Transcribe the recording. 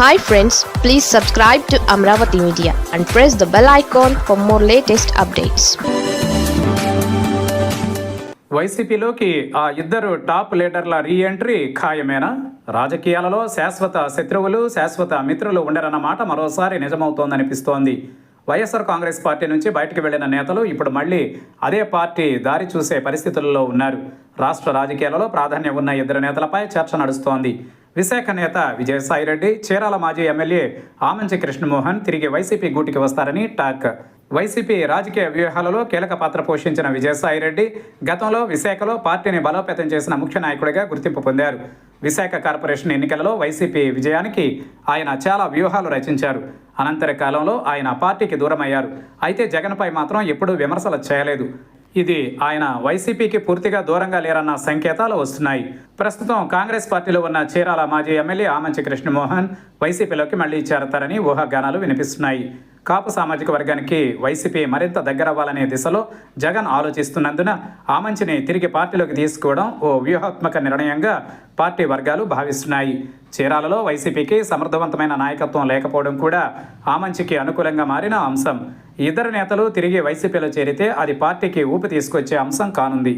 Hi friends please subscribe to Amaravati media and press the bell icon for more latest updates వైసీపీలోకి ఆ ఇద్దరు top లీడర్ల reentry ఖాయమేనా? రాజకీయాలలో శాశ్వత శత్రువులు శాశ్వత మిత్రులు ఉండరన్న మాట మరోసారి నిజమవుతోందనిపిస్తోంది. వైఎస్ఆర్ కాంగ్రెస్ పార్టీ నుంచి బయటకు వెళ్ళిన నేతలు ఇప్పుడు మళ్ళీ అదే పార్టీ దారి చూసే పరిస్థితుల్లో ఉన్నారు. రాష్ట్ర రాజకీయాలలో ప్రాధాన్యం ఉన్న ఇద్దరు నేతలపై చర్చ నడుస్తోంది. విశాఖ నేత విజయసాయిరెడ్డి చీరాల మాజీ ఎమ్మెల్యే ఆమంచి కృష్ణమోహన్ తిరిగి వైసీపీ గూటికి వస్తారని టాక్. వైసీపీ రాజకీయ వ్యూహాలలో కీలక పాత్ర పోషించిన విజయసాయిరెడ్డి గతంలో విశాఖలో పార్టీని బలోపేతం చేసిన ముఖ్య నాయకుడిగా గుర్తింపు పొందారు. విశాఖ కార్పొరేషన్ ఎన్నికలలో వైసీపీ విజయానికి ఆయన చాలా వ్యూహాలు రచించారు. అనంతర కాలంలో ఆయన పార్టీకి దూరమయ్యారు. అయితే జగన్పై మాత్రం ఎప్పుడూ విమర్శలు చేయలేదు. ఇది ఆయన వైసీపీకి పూర్తిగా దూరంగా లేరన్న సంకేతాలు వస్తున్నాయి. ప్రస్తుతం కాంగ్రెస్ పార్టీలో ఉన్న చీరాల మాజీ ఎమ్మెల్యే ఆమంచి కృష్ణమోహన్ వైసీపీలోకి మళ్ళీ చేరతారని ఊహాగానాలు వినిపిస్తున్నాయి. కాపు సామాజిక వర్గానికి వైసీపీ మరింత దగ్గరవ్వాలనే దిశలో జగన్ ఆలోచిస్తున్నందున ఆమంచిని తిరిగి పార్టీలోకి తీసుకోవడం ఓ వ్యూహాత్మక నిర్ణయంగా పార్టీ వర్గాలు భావిస్తున్నాయి. చీరాలలో వైసీపీకి సమర్థవంతమైన నాయకత్వం లేకపోవడం కూడా ఆమంచికి అనుకూలంగా మారిన అంశం. ఇద్దరు నేతలు తిరిగి వైసీపీలో చేరితే అది పార్టీకి ఊపి తీసుకొచ్చే అంశం కానుంది.